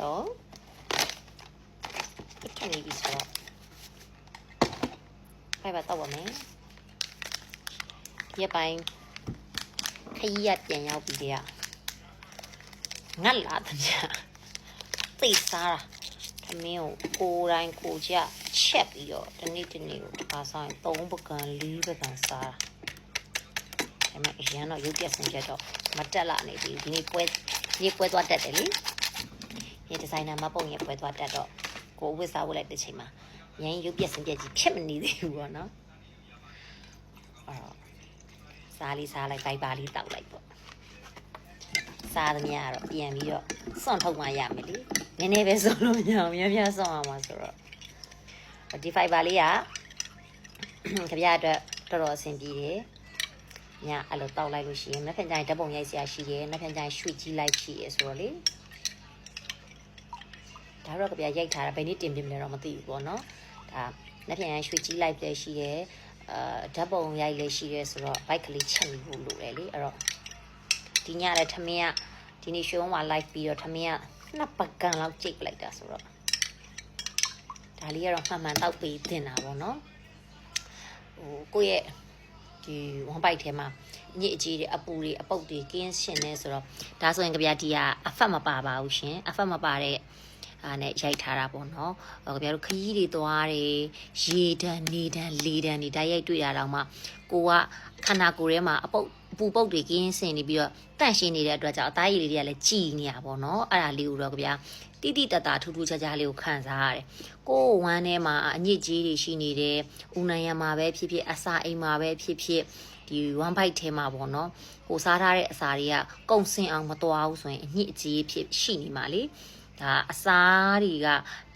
တော့ထက်နေပြီဆိုတော့ဖိုက်ပါတော့ပါမယ်ဒီရက်ပိုင်းခရီးရပြန်ရောက်ပြီတဲ့ကငတ်လာတဲ့ညသိစားတာသမင်းကိုကိုယ်တိုင်းကိုကြချက်ပြီးတော့တနေ့တနေ့ကိုတစ်ခါစားရင်၃ပကံ၄ပကံစားတာဒါပေမဲ့အရင်တော့ရုပ်ပြက်စင်ချက်တော့မတက်လာနေပြီဒီနေ့ပွဲဒီနေ့ပွဲသွားတက်တယ်လေ ဒီဒီဇိုင်နာမပုံရဲ့ပွဲသွားတက်တော့ကိုယ်ဝစ်စားဖို့လိုက်တဲ့ချိန်မှာရန်ရုပ်ပြက်စင်ချက်ကြီးဖြစ်မနေသေးဘူးပေါ့နော်အဲ့တော့စားလေးစားလိုက်ဘိုက်ပါလေးတောက်လိုက်ပေါ့စားသမျှကတော့ပြန်ပြီးတော့စွန့်ထုတ်မှရမယ်လေနည်းနည်းပဲစွန့်လို့မရအောင်များများစွန့်အောင်ပါဆိုတော့ဒီ fiber လေးကကြပြအတွက်တော်တော်အဆင်ပြေတယ်ညအဲ့လိုတောက်လိုက်လို့ရှိရင်နှစ်ဖက်ကျရင်ဓာတ်ပုံရိုက်စရာရှိတယ်နှစ်ဖက်ကျရင်ရွှေ့ကြီးလိုက်ရှိရဆိုတော့လေ ဒါတော့ကြပြရိုက်ထားတာဘယ်နည်းတင်ပြမလဲတော့မသိဘူးပေါ့နော်ဒါနှစ်ဖက်ကျရင်ရွှေ့ကြီးလိုက်လည်းရှိတယ်အာဓာတ်ပုံရိုက်လည်းရှိတယ်ဆိုတော့ bike ကလေးချက်မိဖို့လိုတယ်လေအဲ့တော့ဒီညလည်းထမင်းကဒီနေ့ show မှာ live ပြီးတော့ထမင်းကနှစ်ပကံလောက်ကြိတ်လိုက်တာဆိုတော့ဒါလေးကတော့မှန်မှန်တောက်ပေးတင်တာပေါ့နော်ဟိုကိုယ့်ရဲ့ဒီဝမ်ဘိုက်ထဲမှာညစ်အကြီးတွေအပူတွေအပုတ်တွေကင်းရှင်နေဆိုတော့ဒါဆိုရင်ကြပြဒီကအဖက်မပါပါဘူးရှင်အဖက်မပါတဲ့ အာနဲ့ရိုက်ထားတာပေါ့နော်ဟိုကြပြတို့ခရီးတွေသွားတယ်ရေတန်းနေတန်းလေတန်းနေဓာတ်ရိုက်တွေ့ရတော့မှကိုကခန္ဓာကိုယ်ထဲမှာအပုတ်အပူပုတ်တွေကင်းစင်နေပြီးတော့တန့်ရှင်းနေတဲ့အတွက်ကြောင့်အသားရည်လေးတွေကလည်းကြည်နေရပါတော့အဲ့ဒါလေးကိုတော့ကြပြတိတိတတ်တာထူးထူးခြားခြားလေးကိုခံစားရတယ်ကိုယ်ဝမ်းထဲမှာအညစ်ကြေးတွေရှိနေတယ်ဦးနိုင်ရမှာပဲဖြစ်ဖြစ်အစာအိမ်မှာပဲဖြစ်ဖြစ်ဒီ one bite ထဲမှာပေါ့နော်ကိုစားထားတဲ့အစာတွေကကုံစင်အောင်မတော်ဘူးဆိုရင်အညစ်အကြေးဖြစ်ရှိနေမှာလေ ဒါအစာတွေက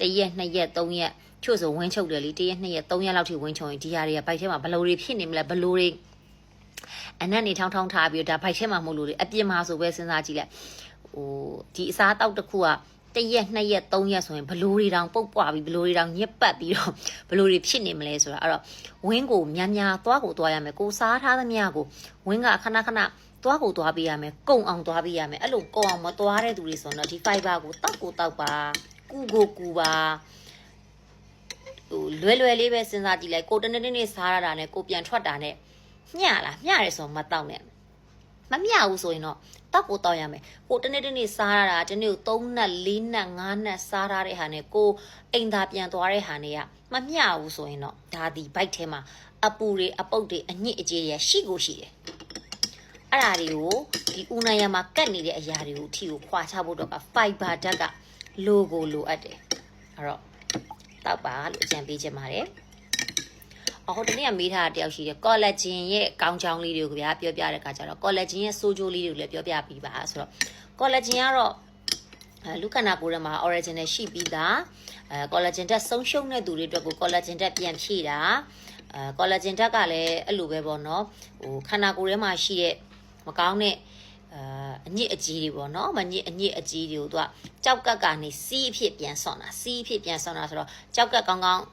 တရက်နှစ်ရက်သုံးရက်ချို့ဆိုဝင်းချုပ်တယ်လေတရက်နှစ်ရက်သုံးရက်လောက်ထိဝင်းချုပ်ရင်ဒီဟာတွေကဘိုက်ထဲမှာဘလိုတွေဖြစ်နေမလဲဘလိုတွေအနက်နေထောင်းထောင်းထားပြီးတော့ဒါဘိုက်ထဲမှာမဟုတ်လို့လေအပြင်မှာဆိုပဲစဉ်းစားကြည့်လိုက်ဟိုဒီအစားတောက်တစ်ခုကတရက်နှစ်ရက်သုံးရက်ဆိုရင်ဘလိုတွေတောင်ပုတ်ပွားပြီးဘလိုတွေတောင်ညက်ပတ်ပြီးတော့ဘလိုတွေဖြစ်နေမလဲဆိုတာအဲ့တော့ဝင်းကိုများများသွားကိုသွားရမယ်ကိုစားထားသမျှကိုဝင်းကခဏခဏ သွားကိုသွားပေးရမယ်ကုံအောင်သွားပေးရမယ်အဲ့လိုကုံအောင်မသွားတဲ့သူတွေဆိုတော့ဒီ fiber ကိုတောက်ကိုတောက်ပါကူကိုကူပါဟိုလွယ်လွယ်လေးပဲစဉ်းစားကြည့်လိုက်ကိုတနေ့နေ့စားရတာနဲ့ကိုပြန်ထွက်တာနဲ့မျှလားမျှတယ်ဆိုတော့မတောက်နဲ့မမျှဘူးဆိုရင်တော့တောက်ကိုတောက်ရမယ်ကိုတနေ့တနေ့စားရတာတနေ့ကို3နက်4နက်5နက်စားထားတဲ့ဟာနဲ့ကိုအိမ်သာပြန်သွားတဲ့ဟာနဲ့ကမမျှဘူးဆိုရင်တော့ဒါဒီဘိုက်ထဲမှာအပူတွေအပုတ်တွေအညစ်အကြေးတွေရှိကိုရှိတယ် အဲ့ဒါတွေကိုဒီဦးနိုင်ရမှာကတ်နေတဲ့အရာတွေကိုအထီကိုခွာချဖို့တော့က fiber ဓာတ်ကလိုကိုလိုအပ်တယ်အဲ့တော့တောက်ပါလို့အကြံပေးချင်ပါတယ်အဟိုတနေ့ကမေးထားတာတယောက်ရှိတယ်ကောလာဂျင်ရဲ့ကောင်းချောင်းလေးတွေကိုဗျာပြောပြတဲ့အခါကျတော့ကောလာဂျင်ရဲ့ဆိုးကျိုးလေးတွေကိုလည်းပြောပြပြီးပါဆိုတော့ကောလာဂျင်ကတော့အဲလူခန္ဓာကိုယ်ထဲမှာ original ရှိပြီးသားအဲ collagen ဓာတ်ဆုံးရှုံးတဲ့သူတွေအတွက်ကို collagen ဓာတ်ပြန်ဖြည့်တာအဲ collagen ဓာတ်ကလည်းအဲ့လိုပဲပေါ့နော်ဟိုခန္ဓာကိုယ်ထဲမှာရှိတဲ့ မကောင်းတဲ့အာအညစ်အကြေးတွေပေါ့နော်မညစ်အညစ်အကြေးတွေကိုသူကကြောက်ကက်ကနေစီးအဖြစ်ပြန်ဆွန်တာစီးအဖြစ်ပြန်ဆွန်တာဆိုတော့ကြောက်ကက်ကောင်းကောင်း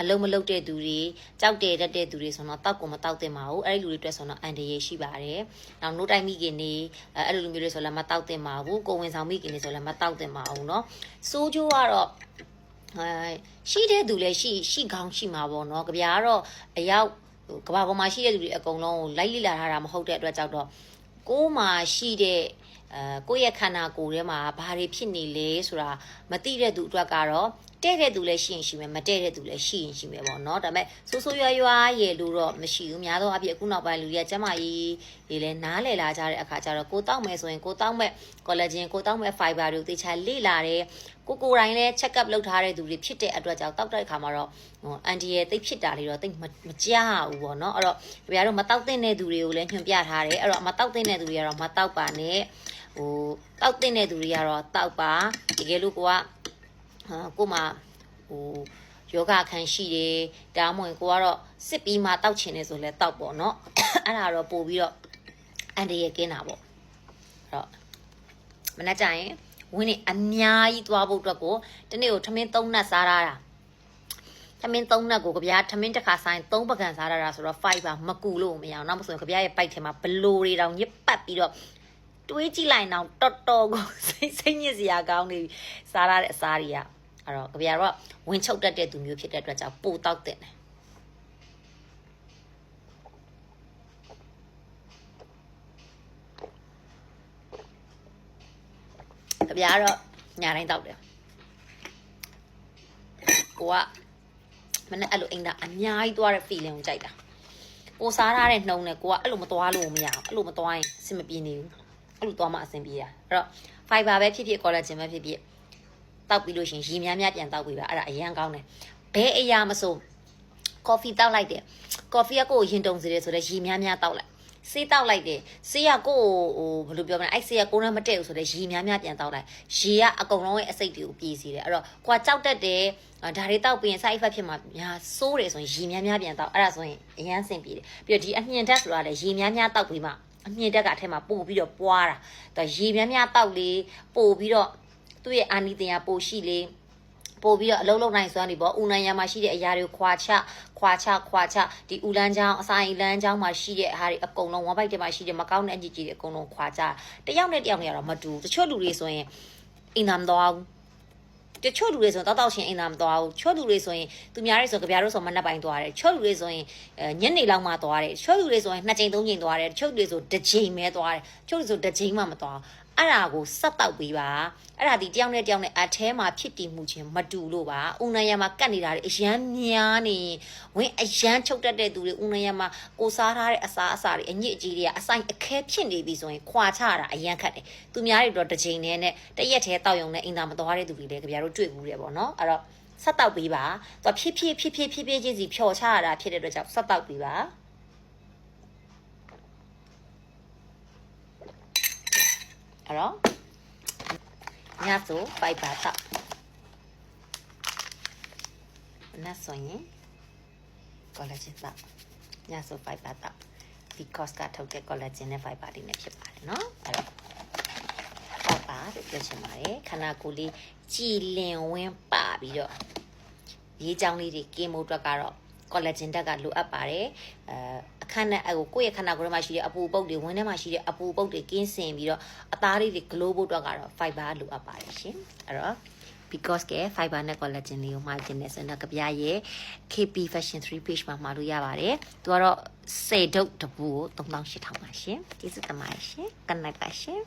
အလုံးမလုံးတဲ့သူတွေကြောက်တယ်တတ်တဲ့သူတွေဆိုတော့တောက်ကိုမတောက်သင့်ပါဘူးအဲ့ဒီလူတွေအတွက်ဆိုတော့အန်တရေရှိပါတယ်။နောက်နိုးတိုင်းမိခင်နေအဲ့လိုလူမျိုးတွေဆိုလည်းမတောက်သင့်ပါဘူး။ကိုဝင်ဆောင်မိခင်တွေဆိုလည်းမတောက်သင့်ပါဘူးเนาะ။စိုးကျိုးကတော့အဲရှိတဲ့သူလည်းရှိရှိကောင်းရှိမှာပေါ့เนาะ။ကြပြားကတော့အယောက်ကဘာပေါ်မှာရှိတဲ့လူတွေအကုန်လုံးကိုလိုက်လိလာထားတာမဟုတ်တဲ့အတွက်ကြောင့်တော့ ကိုယ်မှာရှိတဲ့အဲကိုယ့်ရဲ့ခန္ဓာကိုယ်ထဲမှာဘာတွေဖြစ်နေလဲဆိုတာမသိတဲ့သူအတွက်ကတော့ တဲ့တဲ့သူလည်းရှိရင်ရှိမယ်မတဲ့တဲ့သူလည်းရှိရင်ရှိမယ်ပေါ့နော်ဒါပေမဲ့ဆိုးဆိုးရွားရွားရေလို့တော့မရှိဘူးများသောအားဖြင့်အခုနောက်ပိုင်းလူတွေကကျမကြီးတွေလည်းနားလည်လာကြတဲ့အခါကျတော့ကိုတောက်မယ်ဆိုရင်ကိုတောက်မဲ့ collagen ကိုတောက်မဲ့ fiber တွေကိုသေချာလေ့လာတယ်ကိုကိုယ်တိုင်လည်း check up လုပ်ထားတဲ့သူတွေဖြစ်တဲ့အတွက်ကြောင့်တောက်တဲ့အခါမှာတော့ဟိုအန်တီရဲ့တိတ်ဖြစ်တာလေးတော့တိတ်မကြားဘူးပေါ့နော်အဲ့တော့ဒီကတော့မတောက်တဲ့သူတွေကိုလည်းညွှန်ပြထားတယ်အဲ့တော့မတောက်တဲ့သူတွေကတော့မတောက်ပါနဲ့ဟိုတောက်တဲ့သူတွေကတော့တောက်ပါတကယ်လို့ကိုကဟာ ကိုမှဟိုယောဂခံရှိတယ်ဒါမှမဟုတ်ကိုကတော့စစ်ပြီးမှတောက်ချင်တယ်ဆိုလဲတောက်ပေါ့နော်အဲ့ဒါတော့ပို့ပြီးတော့အန်တရကင်းတာပေါ့အဲ့တော့မနေ့ကျရင်ဝင်းနေအများကြီးသွားဖို့အတွက်ကိုတနေ့ကိုထမင်း၃နတ်စားရတာထမင်း၃နတ်ကိုကြပြားထမင်းတစ်ခါဆိုင်၃ပကံစားရတာဆိုတော့5ပါမကူလို့မရအောင်နောက်မဆိုရင်ကြပြားရဲ့ပိုက်ထဲမှာဘလိုတွေတောင်ညစ်ပတ်ပြီးတော့တွေးကြည့်လိုက်အောင်တော်တော်ကိုစိတ်စိတ်ညစ်စရာကောင်းနေပြီစားရတဲ့အစားတွေက အဲ့တော့ကြပြတော့ဝင်ချုပ်တတ်တဲ့သူမျိုးဖြစ်တဲ့အတွက်ကြောင့်ပိုတောက်တဲ့တယ်ကြပြတော့ညာတိုင်းတောက်တယ်ကိုကမနဲ့အဲ့လိုအိမ်သာအများကြီးသွားတဲ့ feeling ကိုကြိုက်တာကိုစားထားတဲ့နှုံနဲ့ကိုကအဲ့လိုမသွားလို့မရအောင်အဲ့လိုမသွားရင်အဆင်မပြေနေဘူးအဲ့လိုသွားမှအဆင်ပြေတာအဲ့တော့ fiber ပဲဖြစ်ဖြစ် collagen ပဲဖြစ်ဖြစ် တောက်ပြီးလို့ရှရင်ရေများများပြန်တောက်ပြီးပါအဲ့ဒါအရန်ကောင်းတယ်ဘဲအရာမဆို coffee တောက်လိုက်တယ် coffee ကကိုယ်ရင်တုံစေတယ်ဆိုတော့ရေများများတောက်လိုက်ဆေးတောက်လိုက်တယ်ဆေးကကိုယ်ဟိုဘယ်လိုပြောမလဲအဲ့ဆေးကကိုယ်နဲ့မတည့်ဘူးဆိုတော့ရေများများပြန်တောက်လိုက်ရေကအကုန်လုံးရဲ့အစိတ်တွေကိုပြေးစီတယ်အဲ့တော့ကိုကကြောက်တတ်တယ်ဒါတွေတောက်ပြီးရင် side effect ဖြစ်မှာများစိုးတယ်ဆိုရင်ရေများများပြန်တောက်အဲ့ဒါဆိုရင်အရန်ဆင်ပြေတယ်ပြီးတော့ဒီအမြင့်ဓာတ်ဆိုတာလည်းရေများများတောက်ပြီးမှအမြင့်ဓာတ်ကအထက်မှာပို့ပြီးတော့ပွားတာဒါရေများများတောက်လေပို့ပြီးတော့ သူ့ရဲ့အာနိသင်ကပို့ရှိလေပို့ပြီးတော့အလုံးလုံးနိုင်စွမ်းနေပေါ့ဦးနိုင်ရမှာရှိတဲ့အရာတွေကိုခွာချခွာချခွာချဒီဦးလန်းချောင်းအစာအိမ်လန်းချောင်းမှာရှိတဲ့အဟာတွေအကုန်လုံးဝမ်ဘိုက်တွေမှာရှိတဲ့မကောင်းတဲ့အညစ်အကြေးတွေအကုန်လုံးခွာချတယောက်နဲ့တယောက်နဲ့ကတော့မတူဘူးတချို့လူတွေဆိုရင်အိမ်သာမသွားဘူးတချို့လူတွေဆိုရင်တောက်တောက်ချင်းအိမ်သာမသွားဘူးချို့လူတွေဆိုရင်သူများတွေဆိုကြပြားတို့ဆိုမနှက်ပိုင်းသွားတယ်ချို့လူတွေဆိုရင်အဲညနေလောက်မှသွားတယ်ချို့လူတွေဆိုရင်နှစ်ချိန်သုံးချိန်သွားတယ်ချို့လူတွေဆိုတစ်ချိန်ပဲသွားတယ်ချို့လူဆိုတစ်ချိန်မှမသွားဘူး အဲ့ဒါကိုစက်တောက်ပေးပါအဲ့ဒါဒီတယောက်နဲ့တယောက်နဲ့အแทမှာဖြစ်တည်မှုချင်းမတူလို့ပါဦးနရမှာကတ်နေတာတွေအရန်များနေဝင်အရန်ချုပ်တတ်တဲ့သူတွေဦးနရမှာကိုစားထားတဲ့အစားအစာတွေအညစ်အကြေးတွေကအဆိုင်အခဲဖြစ်နေပြီဆိုရင်ခွာချတာအရန်ခတ်တယ်သူများတွေတော့တစ်ချိန်နဲ့နဲ့တရက်သေးတောက်ရုံနဲ့အင်တာမသွားတဲ့သူတွေလည်းကြပြားတို့တွေ့ဘူးတယ်ပေါ့နော်အဲ့တော့ဆက်တောက်ပေးပါသူဖြည်းဖြည်းဖြည်းဖြည်းဖြည်းဖြည်းချင်းစီဖြော်ချရတာဖြစ်တဲ့အတွက်ကြောင့်ဆက်တောက်ပေးပါ အဲ့တော့ညဆိုပိုက်ပါတော့နတ်ဆိုရင် collagen တော့ညဆိုပိုက်ပါတော့ because ကထုတ်တဲ့ collagen နဲ့ fiber တွေနဲ့ဖြစ်ပါတယ်เนาะအဲ့တော့ပိုက်ပါလို့ပြောချင်ပါတယ်ခန္ဓာကိုယ်လေးကြည်လင်ဝင်းပါပြီးတော့ရေးချောင်းလေးတွေကင်းမို့အတွက်ကတော့ collagen ဓာတ်ကလိုအပ်ပါတယ်အဲအ ခန်းနဲ့အကိုကိုယ့်ရဲ့ခန္ဓာကိုယ်ထဲမှာရှိတဲ့အပူပုတ်တွေဝင်းထဲမှာရှိတဲ့အပူပုတ်တွေကင်းစင်ပြီးတော့အသားလေးတွေ glow ဖို့အတွက်ကတော့ fiber လိုအပ်ပါတယ်ရှင်အဲ့တော့ because က fiber နဲ့ collagen လေးကိုမှာကျင်နေစင်တော့ကြပြရဲ့ KP Fashion 3 page မှာမှာလို့ရပါတယ်သူကတော့10ဒုတ်တပူကို3800ပါရှင်ကျေးဇူးတင်ပါတယ်ရှင်ကနက်ပါရှင်